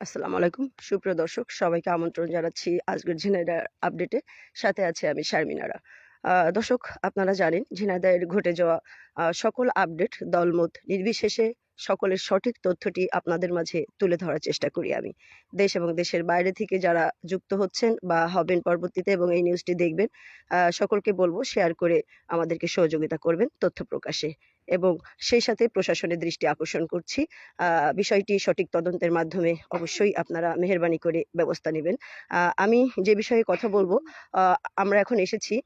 আসসালামু আলাইকুম। সুপ্রিয় দর্শক, সবাইকে আমন্ত্রণ জানাচ্ছি আজকের ঝিনাইদহ আপডেটে। সাথে আছে আমি শারমিনারা। দর্শক, আপনারা জানেন ঝিনাইদহের ঘটে যাওয়া সকল আপডেট, দলমত নির্বিশেষে সকলের সঠিক তথ্যটি আপনাদের মাঝে তুলে ধরার চেষ্টা করি আমি। দেশ এবং দেশের বাইরে থেকে যারা যুক্ত হচ্ছেন বা হবেন পরবর্তীতে এবং এই নিউজটি দেখবেন সকলকে বলব, শেয়ার করে আমাদেরকে সহযোগিতা করবেন তথ্য প্রকাশে। এবং সেই সাথে প্রশাসনের দৃষ্টি আকর্ষণ করছি। বিষয়টি সঠিক তদন্তের মাধ্যমে অবশ্যই আপনারা মেহেরবানি করে ব্যবস্থা নেবেন। আমি যে বিষয়ে কথা বলব আমরা এখন এসেছি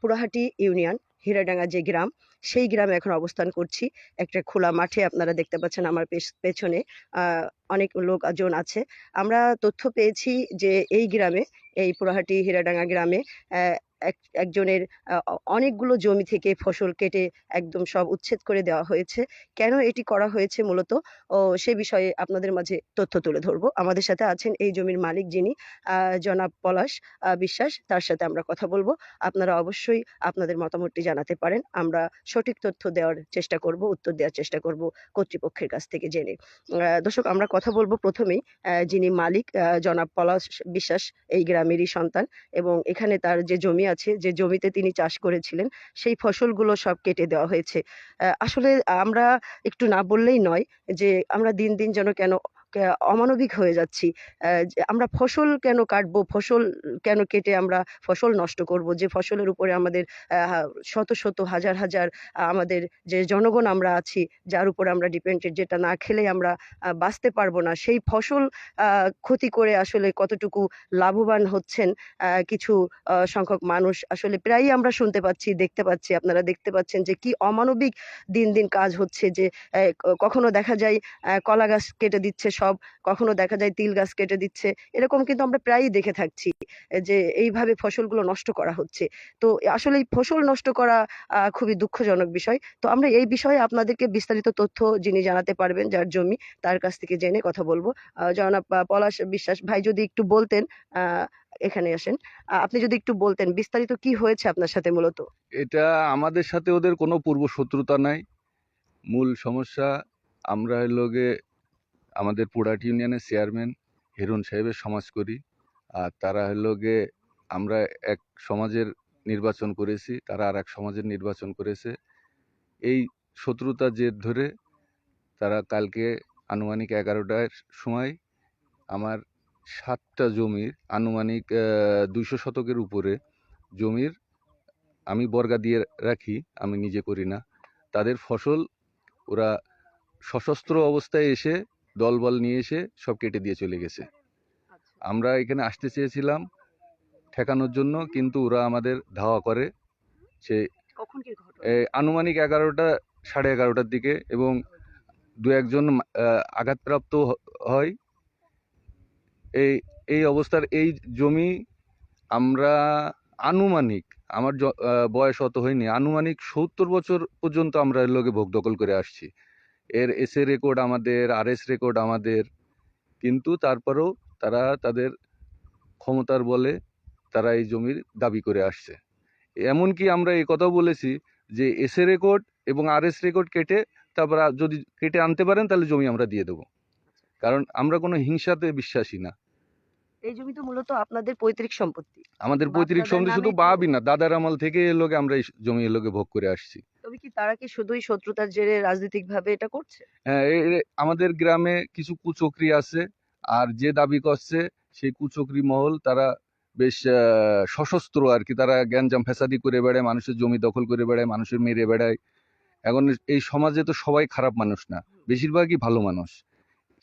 পুরাহাটি ইউনিয়ন, হীরাডাঙ্গা যে গ্রাম, সেই গ্রামে এখন অবস্থান করছি। একটা খোলা মাঠে আপনারা দেখতে পাচ্ছেন আমার পেছ- পেছনে অনেক লোকজন আছে। আমরা তথ্য পেয়েছি যে এই গ্রামে, এই পুরাহাটি, হীরাডাঙ্গা গ্রামে এক- একজনের অনেকগুলো জমি থেকে ফসল কেটে একদম সব উচ্ছেদ করে দেওয়া হয়েছে। কেন এটি করা হয়েছে মূলত? ও, সে বিষয়ে আপনাদের মাঝে তথ্য তুলে ধরবো। আমাদের সাথে আছেন এই জমির মালিক যিনি জনাব পলাশ বিশ্বাস। তার সাথে আমরা কথা বলব। আপনারা অবশ্যই আপনাদের মতামতটি জানাতে পারেন। আমরা সঠিক তথ্য দেওয়ার চেষ্টা করব, উত্তর দেওয়ার চেষ্টা করব কর্তৃপক্ষের কাছ থেকে জেনে। দর্শক, আমরা কথা বলব প্রথমেই যিনি মালিক জনাব পলাশ, বিশ্বাস, এই গ্রামেরই সন্তান এবং এখানে তার যে জমি আছে যে জমিতে তিনি চাষ করেছিলেন, সেই ফসলগুলো সব কেটে দেওয়া হয়েছে। আসলে আমরা একটু না বললেই নয় যে আমরা দিন দিন যেন কেন অমানবিক হয়ে যাচ্ছি। আমরা ফসল কেন কাটবো? ফসল কেন কেটে আমরা ফসল নষ্ট করব? যে ফসলের উপরে আমাদের শত শত হাজার হাজার আমাদের যে জনগণ আমরা আছি, যার উপর আমরা ডিপেন্ডেড যেটা না খেলে আমরা বাঁচতে পারব না। সেই ফসল ক্ষতি করে আসলে কতটুকু লাভবান হচ্ছেন কিছু সংখ্যক মানুষ আসলে প্রায়ই আমরা শুনতে পাচ্ছি, দেখতে পাচ্ছি। আপনারা দেখতে পাচ্ছেন যে কি অমানবিক দিন দিন কাজ হচ্ছে যে কখনো দেখা যায় কলা গাছ কেটে দিচ্ছে সব, কখনো দেখা যায় তিল গাছ কেটে দিচ্ছে, এরকম কিন্তু আমরা প্রায়ই দেখে থাকছি, যে এইভাবে ফসলগুলো নষ্ট করা হচ্ছে। তো আসলে এই ফসল নষ্ট করা খুবই দুঃখজনক বিষয়। তো আমরা এই বিষয়ে আপনাদেরকে বিস্তারিত তথ্য যিনি জানাতে পারবেন, যার জমি, তার কাছ থেকে জেনে কথা বলব। জনাব পলাশ বিশ্বাস ভাই যদি একটু বলতেন এখানে আসেন। আপনি যদি একটু বলতেন, বিস্তারিত কি হয়েছে আপনার সাথে মূলত? এটা আমাদের সাথে ওদের কোনো পূর্ব শত্রুতা নাই। মূল সমস্যা, আমরা লোকে আমাদের পুরাট ইউনিয়নের চেয়ারম্যান হেরুন সাহেবের সমাজ করি আর তারা হলো গে আমরা এক সমাজের নির্বাচন করেছি, তারা আর এক সমাজের নির্বাচন করেছে। এই শত্রুতা জের ধরে তারা কালকে আনুমানিক এগারোটার সময় আমার সাতটা জমির, আনুমানিক দুইশো শতকের উপরে জমির আমি বর্গা দিয়ে রাখি, আমি নিজে করি না। তাদের ফসল ওরা সশস্ত্র অবস্থায় এসে দলবল নিয়ে এসে সব কেটে দিয়ে চলে গেছে। আমরা এখানে আসতে চেয়েছিলাম ঠেকানোর জন্য কিন্তু ওরা আমাদের ধাওয়া করে। সে আনুমানিক এগারোটা সাড়ে এগারোটার দিকে এবং দু একজন আঘাতপ্রাপ্ত হয়। এই এই অবস্থার এই জমি আমরা আনুমানিক আমার বয়স অত হয়নি আনুমানিক সত্তর বছর পর্যন্ত আমরা এর লোকে ভোগ দখল করে আসছি। এর এস এ রেকর্ড আমাদের আর এস রেকর্ড আমাদের। কিন্তু তারপরেও তারা তাদের ক্ষমতার বলে তারা এই জমির দাবি করে আসছে। এমনকি আমরা এই কথাও বলেছি যে এস এ রেকর্ড এবং আর এস রেকর্ড কেটে তারপর যদি কেটে আনতে পারেন তাহলে জমি আমরা দিয়ে দেবো। কারণ আমরা কোনো হিংসাতে বিশ্বাসী না। এই জমি তো মূলত আপনাদের পৈতৃক সম্পত্তি। আমাদের পৈতৃক সম্পত্তি শুধু বাবই না দাদার আমল থেকে এ লোকে আমরা এই জমি এ লোকে ভোগ করে আসছি। তবে কি তারা কি শুধুই শত্রুতার জেরে রাজনৈতিক ভাবে এটা করছে? হ্যাঁ আমাদের গ্রামে কিছু কুচক্রি আছে আর যে দাবি করছে সেই কুচক্রি মহল তারা বেশ সশস্ত্র আর কি। তারা গ্যাঞ্জাম ফেসাদি করে বেড়ায়, মানুষের জমি দখল করে বেড়ায়, মানুষের মেরে বেড়ায়। এখন এই সমাজে তো সবাই খারাপ মানুষ না, বেশিরভাগই ভালো মানুষ।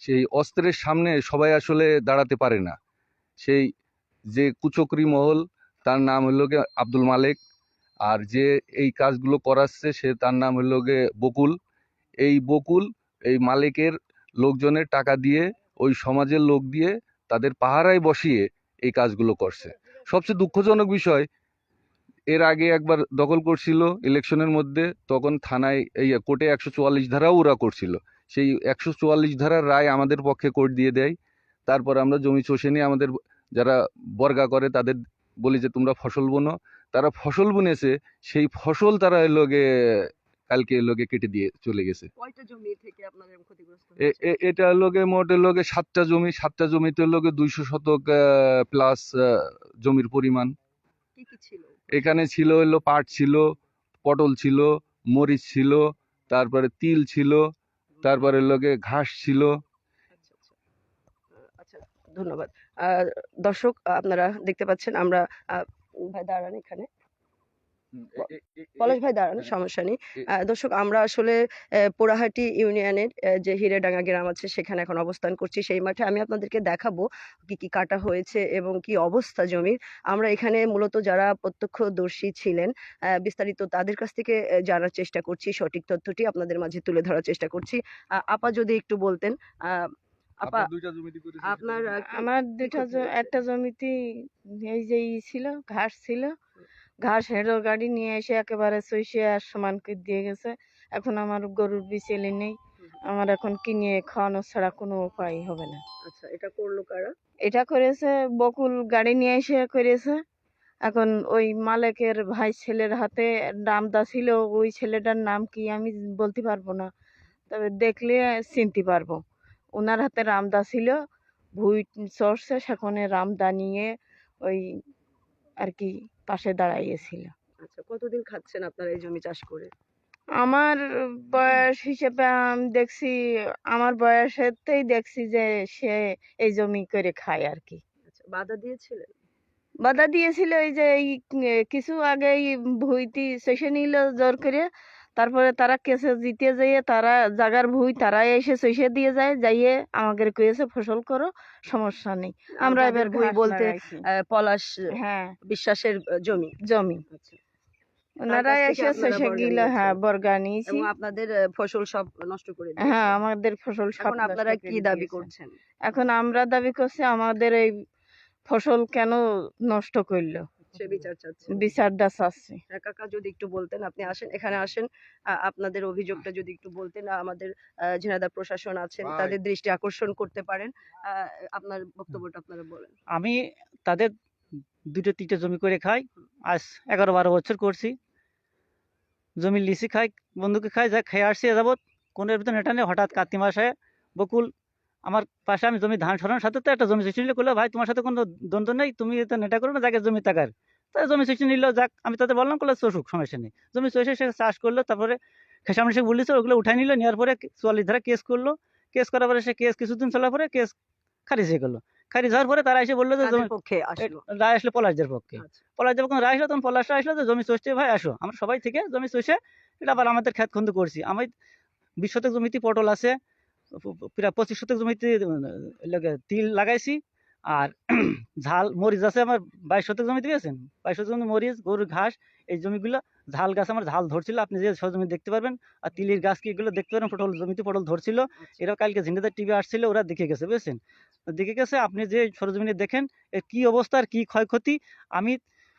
সেই অস্ত্রের সামনে সবাই আসলে দাঁড়াতে পারে না। সেই যে কুচক্রি মহল তার নাম হলো আব্দুল মালেক আর যে এই কাজগুলো করাচ্ছে, সে তার নাম হলো গিয়ে বকুল। এই বকুল, এই মালিকের লোকজনের টাকা দিয়ে, ওই সমাজের লোক দিয়ে তাদের পাহারায় বসিয়ে এই কাজগুলো করছে। সবচেয়ে দুঃখজনক বিষয়, এর আগে একবার দখল করছিল ইলেকশনের মধ্যে, তখন থানায় এই কোর্টে একশো চুয়াল্লিশ ধারাও ওরা করছিল। সেই একশো চুয়াল্লিশ ধারার রায় আমাদের পক্ষে কোর্ট দিয়ে দেয়। তারপর আমরা জমি চষে নিয়ে আমাদের যারা বর্গা করে তাদের বলি যে, তোমরা ফসল বোনো। তারা ফসল বুনেছে সেই ফসল তারা এলোগে কালকে লোকে কেটে দিয়ে চলে গেছে। কয়টা জমি থেকে আপনার এ- এটা লোকে মোটে লোকে সাতটা জমি সাতটা জমিতে লোকে দুইশো শতক প্লাস জমির পরিমাণ। এখানে ছিল হলো পাট ছিল পটল ছিল মরিচ ছিল তারপরে তিল ছিল তারপরে লোকে ঘাস ছিল। আচ্ছা আচ্ছা। আচ্ছা ধন্যবাদ। দর্শক আপনারা দেখতে পাচ্ছেন আমরা ভাই দাঁড়ান এখানে। পলাশ ভাই দাঁড়ান হ্যাঁ। সমস্যা নেই। দর্শক আমরা আসলে পোড়াহাটি ইউনিয়নের যে হিরেডাঙ্গা গ্রাম আছে সেখানে এখন অবস্থান করছি। সেই মাঠে আমি আপনাদেরকে দেখাবো কি কি কাটা হয়েছে এবং কি অবস্থা জমির। আমরা এখানে মূলত যারা প্রত্যক্ষদর্শী ছিলেন আহ, বিস্তারিত তাদের কাছ থেকে জানার চেষ্টা করছি। সঠিক তথ্যটি আপনাদের মাঝে তুলে ধরার চেষ্টা করছি। আহ, আপা যদি একটু বলতেন আহ, আপা দুইটা জমিতে করেছেন আপনার আমার দুইটা? একটা জমিতে এই যে ই ছিল ঘাস ছিল ঘাস হেঁড়ো গাড়ি নিয়ে এসে একেবারে চইষে আর সমান করে দিয়ে গেছে। এখন আমার গরুর বিচেলি নেই আমার এখন কিনে খাওয়ানো ছাড়া কোনো উপায় হবে না। আচ্ছা এটা করল কারা? এটা করেছে বকুল গাড়ি নিয়ে এসে করেছে। এখন ওই মালিকের ভাই ছেলের হাতে নামদা ছিল ওই ছেলেটার নাম কি আমি বলতে পারব না। তবে দেখলে চিনতে পারব। ওনার হাতে রামদা ছিল। ভুই চড়ছে সেখানে রামদা নিয়ে ওই আর কি পাশে দাঁড়াইয়েছিল। আচ্ছা কতদিন খাচ্ছেন আপনারা এই জমি চাষ করে? আমার বয়স হিসেবে আমি দেখছি আমার বয়সেতেই দেখছি যে সে এই জমি করে খায় আর কি। আচ্ছা বাধা দিয়েছিলেন? বাধা দিয়েছিল এই যে এই কিছু আগেই ভুইটি শেষে নিল জোর করে। তারপরে তারা কেসে জিতে যেয়ে তারা জাগার ভুই তারা এসে শেষে দিয়ে যায় যাইয়ে আমাদের কয়েছে ফসল করো সমস্যা নেই। আমরা এবার ভুঁই বলতে পলাশ হ্যাঁ। বিশ্বাসের জমি। জমি। আচ্ছা। ওনারা এসে শেষে গিল হ্যাঁ বর্গা নিয়েছি। এবং আপনাদের ফসল সব নষ্ট করে দিয়েছে। হ্যাঁ আমাদের ফসল সব এখন আপনারা কি দাবি করছেন? এখন আমরা দাবি করছি আমাদের এই ফসল কেন নষ্ট করল? সে বিচার চাচ্ছেন বিচারটা চাচ্ছি। কাকা যদি একটু বলতেন আপনি আসেন এখানে আসেন। আপনাদের অভিযোগটা যদি একটু বলতেন আমাদের প্রশাসন আছেন তাদের দৃষ্টি আকর্ষণ করতে পারেন। আপনার বক্তব্যটা আপনারা বলেন। আমি তাদের দুটো তিনটে জমি করে খাই। আজ এগারো বারো বছর করছি। জমি লিচি খাই বন্ধুকে খাই যা খেয়ে আসছি এ যাবৎ। কোনো এর ভিতরে নেটা নেই হঠাৎ কার্তিক মাসে বকুল আমার পাশে আমি জমি ধান সরানোর সাথে তো একটা জমি সৃষ্টি নিলে করল ভাই তোমার সাথে কোনো দ্বন্দ্ব নেই তুমি তো নেটা করো না যাকে জমি তাকার। তাই জমি সৃষ্টি নিল যাক আমি তাদের বললাম করলে চসুক সমস্যা নেই। জমি চষে সে চাষ করল তারপরে খেসামনি সে বললিছে ওগুলো উঠাই নিল নেওয়ার পরে চুয়াল্লিশ ধারা কেস করল। কেস করার পরে সে কেস কিছুদিন চলার পরে কেস খারিজ হয়ে গেলো। খারিজ হওয়ার পরে তারা এসে বলল যে জমি পক্ষে রায় আসলো পলাশদের পক্ষে। আচ্ছা। পলাশ যখন রায় আসলো তখন পলাশরা আসলো যে জমি চষতে ভাই আসো। আমরা সবাই থেকে জমি চষে এটা আবার আমাদের খেত খন্দ করছি। আমি বিশ শতক জমিতে পটল আছে প্রায় পঁচিশ শতক জমিতে তিল লাগাইছি। আর ঝাল মরিচ আছে আমার বাইশ শতক জমিতে পেয়েছেন বাইশ শতক জমি মরিচ গরুর ঘাস এই জমিগুলো ঝাল গাছ আমার ঝাল ধরছিল। আপনি যে সব জমি দেখতে পারবেন আর তিলের গাছ কি এগুলো দেখতে পারেন পটল জমিতে পটল ধরছিল। আচ্ছা। এরা কালকে ঝিনাইদহ টিভি আসছিল ওরা দেখে গেছে বুঝছেন? দেখে গেছে আপনি যে সরজমিনে দেখেন এর কি অবস্থা আর কি ক্ষয়ক্ষতি? আমি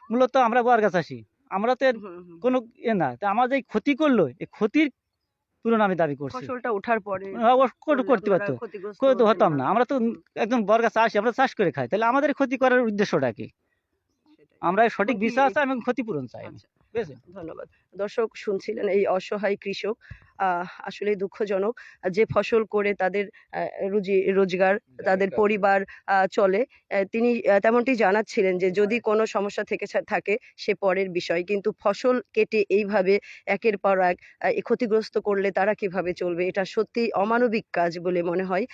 মূলত আমরা বোয়ার গাছ আসি। আমরা তো। কোনো এ না তা আমার যে ক্ষতি করল এই ক্ষতির পূরণ আমি দাবি করছি। ফসলটা ওঠার পরে হ্যাঁ, করতে? পারতো তো হতাম না। আমরা তো একদম বর্গা চাষি আমরা চাষ করে খাই। তাহলে আমাদের ক্ষতি করার উদ্দেশ্যটা কি? আমরা সঠিক বিশ্বাস আছে চাই এবং ক্ষতিপূরণ চাই আচ্ছা, ধন্যবাদ। দর্শক শুনছিলেন এই অসহায় কৃষক আসলে দুঃখজনক যে ফসল করে তাদের রুজি রোজগার তাদের পরিবার চলে তিনি তেমনটি জানাচ্ছিলেন যে যদি কোনো সমস্যা থেকে থাকে সে পরের বিষয়। কিন্তু ফসল কেটে এইভাবে একের পর এক ক্ষতিগ্রস্ত করলে তারা কীভাবে চলবে? এটা সত্যি অমানবিক কাজ বলে মনে হয়।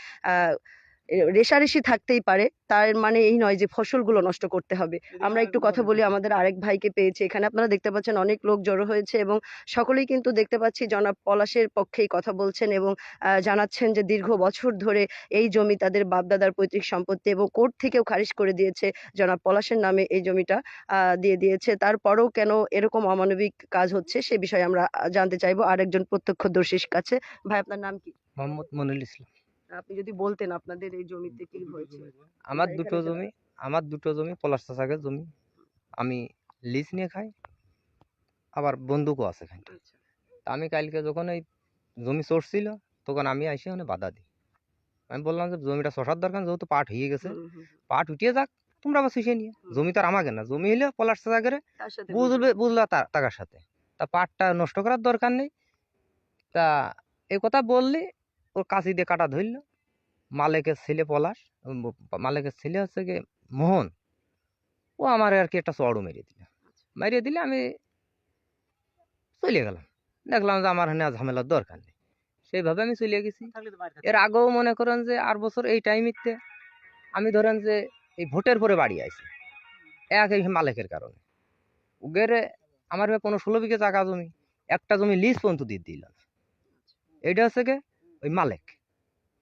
রেষারেষি থাকতেই পারে। তার মানে এই নয় যে ফসলগুলো নষ্ট করতে হবে। আমরা একটু কথা বলি আমাদের আরেক ভাইকে পেয়েছি। এখানে আপনারা দেখতে পাচ্ছেন অনেক লোক জড়ো হয়েছে এবং সকলেই কিন্তু দেখতে পাচ্ছি জনাব পলাশের পক্ষেই কথা বলছেন এবং জানাচ্ছেন যে দীর্ঘ বছর ধরে এই জমি তাদের বাপদাদার পৈতৃক সম্পত্তি এবং কোর্ট থেকেও খারিজ করে দিয়েছে। জনাব পলাশের নামে এই জমিটা আহ, দিয়ে দিয়েছে। তারপরেও কেন এরকম অমানবিক কাজ হচ্ছে সে বিষয়ে আমরা জানতে চাইব। আরেকজন প্রত্যক্ষদর্শীর কাছে। ভাই আপনার নাম কি? মোহাম্মদ মনিরুল ইসলাম। আপনি যদি বলতেন আপনাদের এই জমিতে কি হয়েছে? আমার দুটো জমি আমার দুটো জমি পলাশ চাষাকের জমি। আমি লিজ নিয়ে খাই আবার বন্দুকও আছে এখানটা। আচ্ছা। আমি কালকে যখন এই জমি চড়ছিল তখন আমি এসে ওখানে বাধা দিই। আমি বললাম যে জমিটা শশার দরকার যেহেতু পাট হয়ে গেছে। পাট উঠিয়ে যাক তোমরা আবার শুষে নিয়ে। জমি তো আর আমাকে না জমি হলে পলাশ চাষাকের তার সাথে বুঝবে বুঝলা টাকার সাথে। তা পাটটা নষ্ট করার দরকার নেই। তা এই কথা বললি ওর কাশি দিয়ে কাটা ধরলো। মালিকের ছেলে পলাশ মালিকের ছেলে হচ্ছে গিয়ে মোহন। ও আমার আর কি একটা চড়ও মেরে দিল। মেরে দিলে আমি চলে গেলাম। দেখলাম যে আমার হ্যাঁ ঝামেলার দরকার নেই। সেইভাবে আমি চলে গেছি। এর আগেও মনে করেন যে আর বছর এই টাইমিতে আমি ধরেন যে এই ভোটের পরে বাড়ি আইছি। এক এই মালিকের কারণে। উগের আমার পনেরো ষোলো বিঘে জায়গা জমি একটা জমি লিজ পর্যন্ত দিয়ে দিল এইটা হচ্ছে গে ওই মালিক।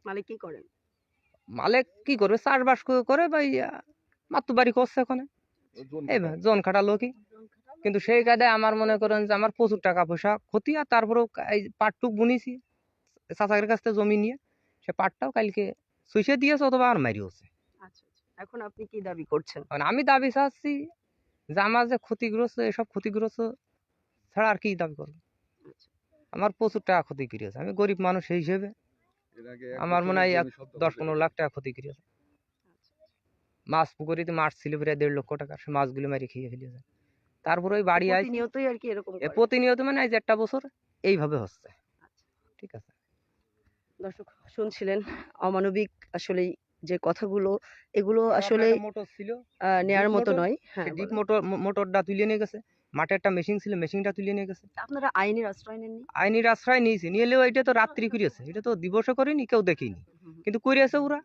মালিক কি করেন? মালিক কি করবে? চাষবাস করে- করে বা মাত্র বাড়ি করছে ওখানে। এই ভাই, জন খাটা লোকই কিন্তু সেই কায়দায় আমার মনে করেন যে আমার প্রচুর টাকা পয়সা ক্ষতি আর তারপরেও এই পাটটুক বুনিছি। চাচাকের কাছ থেকে জমি নিয়ে সে পাটটাও কালকে সুইসে দিয়েছে অথবা আর মারিয়েছে আচ্ছা আচ্ছা। এখন আপনি কি দাবি করছেন? মানে আমি দাবি চাচ্ছি যে আমার যে ক্ষতিগ্রস্ত এসব ক্ষতিগ্রস্ত ছাড়া আর কি দাবি করব। আমার প্রচুর টাকা ক্ষতি করেছে আমি গরিব মানুষ সেই হিসেবে আমার মনে হয় এক দশ পনেরো লাখ টাকা ক্ষতি করেছে মাছ পুকুরিতে মাছ ছিল প্রায় দেড় লক্ষ টাকা সে মাছগুলো মারি খেয়ে ফেলেছে তারপরে ওই বাড়ি আইছি প্রতিনিয়তই আর কি এরকম। প্রতিনিয়ত মানে আজ একটা বছর এইভাবে হচ্ছে। ঠিক আছে। দর্শক শুনছিলেন অমানবিক আসলেই যে কথাগুলো এগুলো আসলে মোটর ছিল। নেয়ার মতো নয়। হ্যাঁ ডিপ মোটর মোটরটা তুলে নিয়ে গেছে। মাঠে একটা মেশিন ছিল মেশিনটা তুলে নিয়ে গেছে। আপনারা আইনের আশ্রয় নেননি? আইনির আশ্রয় নিয়েছি। নিয়ে এলেও এটা তো রাত্রি করিয়েছে এটা তো দিবসে করেনি কেউ দেখিনি। কিন্তু করিয়েছে ওরা।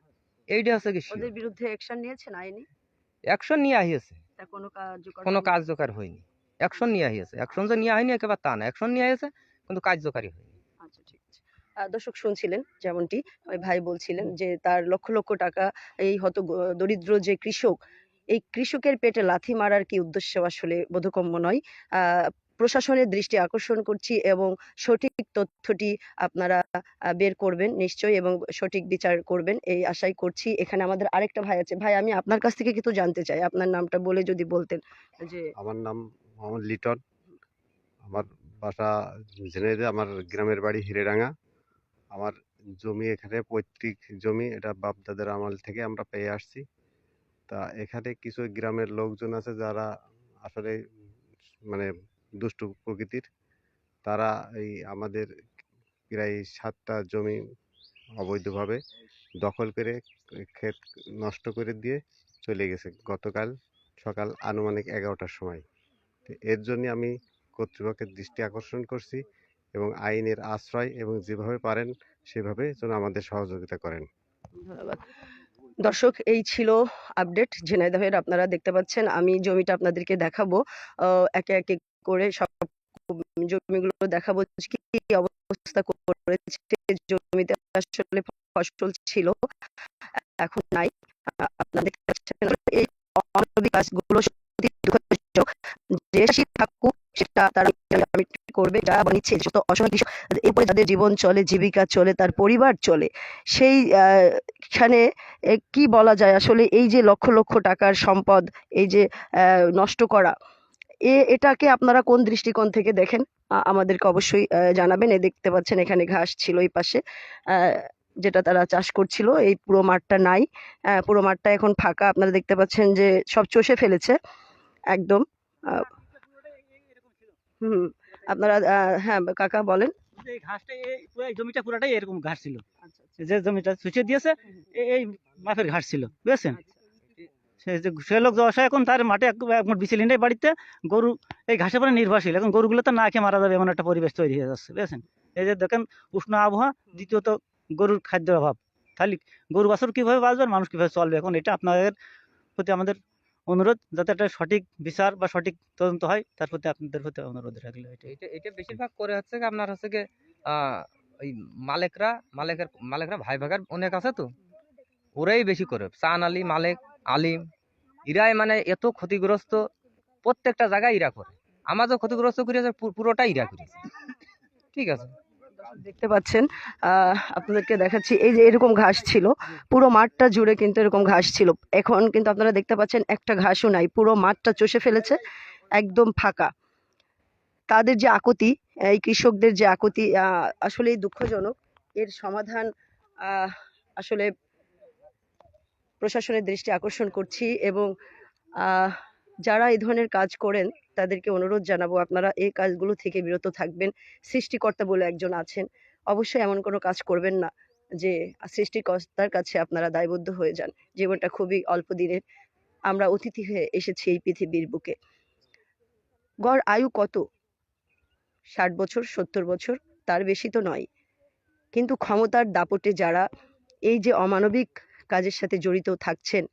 এইটা হচ্ছে কি ওদের বিরুদ্ধে অ্যাকশন নিয়েছেন আইনি? অ্যাকশন নিয়ে আহিয়েছে। কোনো কার্যকর কোনো কার্যকর হয়নি। অ্যাকশন নিয়ে আহিয়েছে। অ্যাকশন যে নিয়ে হয়নি একেবারে তা না। অ্যাকশন নিয়ে আহিয়েছে কিন্তু কার্যকারী হয়নি। আচ্ছা ঠিক আছে। দর্শক শুনছিলেন যেমনটি ওই ভাই বলছিলেন যে তার লক্ষ লক্ষ টাকা এই হত দরিদ্র যে কৃষক এই কৃষকের পেটে লাথি মারার কি উদ্দেশ্য আসলে বোধগম্য নয়? প্রশাসনের দৃষ্টি আকর্ষণ করছি এবং সঠিক তথ্যটি আপনারা বের করবেন নিশ্চয়ই এবং সঠিক বিচার করবেন এই আশাই করছি। এখানে আমাদের আরেকটা ভাই আছে। ভাই, আমি আপনার কাছ থেকে কিছু জানতে চাই। আপনার নামটা বলে যদি বলতেন। যে আমার নাম মোহাম্মদ লিটন। আমার বাসা ঝিনাইদে, আমার গ্রামের বাড়ি হিরেডাঙ্গা। আমার জমি এখানে পৈতৃক জমি। এটা বাপ দাদার আমল থেকে আমরা পেয়ে আসছি। তা এখানে কিছু গ্রামের লোকজন আছে যারা আসলে মানে দুষ্টু প্রকৃতির। তারা এই আমাদের প্রায় সাতটা জমি অবৈধভাবে দখল করে ক্ষেত নষ্ট করে দিয়ে চলে গেছে গতকাল সকাল আনুমানিক এগারোটার সময়। এর জন্য আমি কর্তৃপক্ষের দৃষ্টি আকর্ষণ করছি এবং আইনের আশ্রয় এবং যেভাবে পারেন সেভাবে যেন আমাদের সহযোগিতা করেন। ধন্যবাদ। দর্শক এই ছিল আপডেট ঝিনাইদহের আপনারা দেখতে পাচ্ছেন আমি জমিটা আপনাদেরকে দেখাবো। একে একে করে সব জমিগুলো দেখাবো কি অবস্থা করেছে জমিতে আসলে ফসল ছিল এখন নাই। আহ, আপনারা এই কাজগুলো সত্যি দুঃখজনক। সেটা তারা করবে, যা নিচ্ছে যত অসহায় কৃষক, এরপরে যাদের জীবন চলে, জীবিকা চলে, তার পরিবার চলে, সেই এখানে কি বলা যায় আসলে এই যে লক্ষ লক্ষ টাকার সম্পদ, এই যে নষ্ট করা, এ, এটাকে আপনারা কোন দৃষ্টিকোণ থেকে দেখেন? আমাদেরকে অবশ্যই জানাবেন। এ দেখতে পাচ্ছেন এখানে ঘাস ছিল এই পাশে যেটা তারা চাষ করছিল, এই পুরো মাঠটা নাই পুরো মাঠটা এখন ফাঁকা। আপনারা দেখতে পাচ্ছেন যে সব চষে ফেলেছে, একদম হুম আপনারা হ্যাঁ কাকা বলেন। এই ঘাসটা এই জমিটা পুরাটাই এরকম ঘাস ছিল। যে জমিটা দিয়েছে এই মাপের ঘাস ছিল বুঝেছেন? সে যে সে লোক এখন তার মাঠে বিছিলি নেই বাড়িতে গরু এই ঘাসের পরে নির্ভরশীল। এখন গরুগুলো তো না খেয়ে মারা যাবে এমন একটা পরিবেশ তৈরি হয়ে যাচ্ছে বুঝেছেন? এই যে দেখেন উষ্ণ আবহাওয়া দ্বিতীয়ত গরুর খাদ্যের অভাব। তাহলে গরু বাছুর কীভাবে বাঁচবে মানুষ কীভাবে চলবে? এখন এটা আপনাদের প্রতি আমাদের অনুরোধ, যাতে একটা সঠিক বিচার বা সঠিক তদন্ত হয়, তার প্রতি আপনাদের প্রতি অনুরোধ রাখলে এটা এটা বেশিরভাগ করে হচ্ছে আপনার হচ্ছে কি ওই মালেকরা, মালেকের, মালেকরা ভাই ভাগার অনেক আছে তো। ওরাই বেশি করে। চান আলী, মালেক, আলিম ইরাই মানে এত ক্ষতিগ্রস্ত, প্রত্যেকটা জায়গায় ইরা করে। আমার যে ক্ষতিগ্রস্ত করেছে পুরোটাই ইরা করেছে। ঠিক আছে? দেখতে পাচ্ছেন আপনাদেরকে দেখাচ্ছি, এই যে এরকম ঘাস ছিল, পুরো মাঠটা জুড়ে কিন্তু এরকম ঘাস ছিল। এখন কিন্তু আপনারা দেখতে পাচ্ছেন একটা ঘাসও নাই, পুরো মাঠটা চষে ফেলেছে, একদম ফাঁকা। তাদের যে আকুতি, এই কৃষকদের যে আকুতি আসলেই দুঃখজনক। এর সমাধান আসলে প্রশাসনের দৃষ্টি আকর্ষণ করছি এবং যারা এই ধরনের কাজ করেন তাদেরকে অনুরোধ জানাব, আপনারা এই কাজগুলো থেকে বিরত থাকবেন। সৃষ্টিকর্তা বলে একজন আছেন। অবশ্যই এমন কোনো কাজ করবেন না যে সৃষ্টিকর্তার কাছে আপনারা দায়বদ্ধ হয়ে যান। জীবনটা খুবই অল্প দিনের। আমরা অতিথি হয়ে এসেছি এই পৃথিবীর বুকে। গড় আয়ু কত? ষাট বছর, সত্তর বছর, তার বেশি তো নয়। কিন্তু ক্ষমতার দাপটে যারা এই যে অমানবিক কাজের সাথে জড়িত থাকছেন,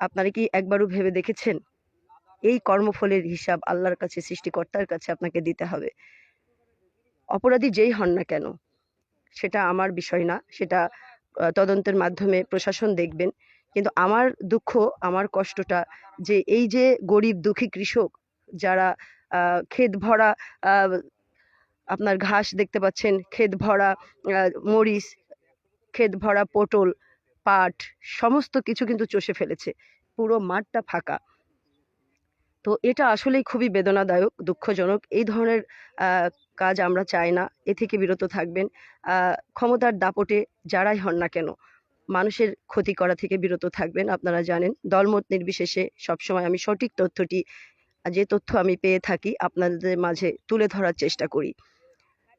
আপনারা কি একবারও ভেবে দেখেছেন? এই কর্মফলের হিসাব আল্লাহর কাছে, সৃষ্টিকর্তার কাছে আপনাকে দিতে হবে। অপরাধী যেই হন না কেন, সেটা আমার বিষয় না, সেটা তদন্তের মাধ্যমে প্রশাসন দেখবেন। কিন্তু আমার দুঃখ, আমার কষ্টটা যে এই যে গরিব, দুঃখী কৃষক যারা ক্ষেত ভরা আপনার ঘাস দেখতে পাচ্ছেন, ক্ষেত ভরা মরিচ, ক্ষেত ভরা পটল, পাট, সমস্ত কিছু কিন্তু চষে ফেলেছে। পুরো মাঠটা ফাঁকা। তো এটা আসলেই খুবই বেদনাদায়ক, দুঃখজনক। এই ধরনের কাজ আমরা চাই না, এ থেকে বিরত থাকবেন। ক্ষমতার দাপটে যারাই হন না কেন, মানুষের ক্ষতি করা থেকে বিরত থাকবেন, আপনারা জানেন। দলমত নির্বিশেষে সবসময় আমি সঠিক তথ্যটি, যে তথ্য আমি পেয়ে থাকি, আপনাদের মাঝে তুলে ধরার চেষ্টা করি।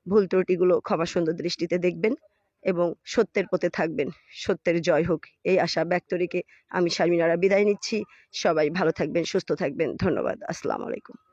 ভুল ত্রুটিগুলো ক্ষমা সুন্দর দৃষ্টিতে দেখবেন। এবং সত্যের পথে থাকবেন। সত্যের জয় হোক, এই আশা ব্যক্ত রেখে আমি শারমিনারা বিদায় নিচ্ছি। সবাই ভালো থাকবেন, সুস্থ থাকবেন। ধন্যবাদ। আসসালামু আলাইকুম।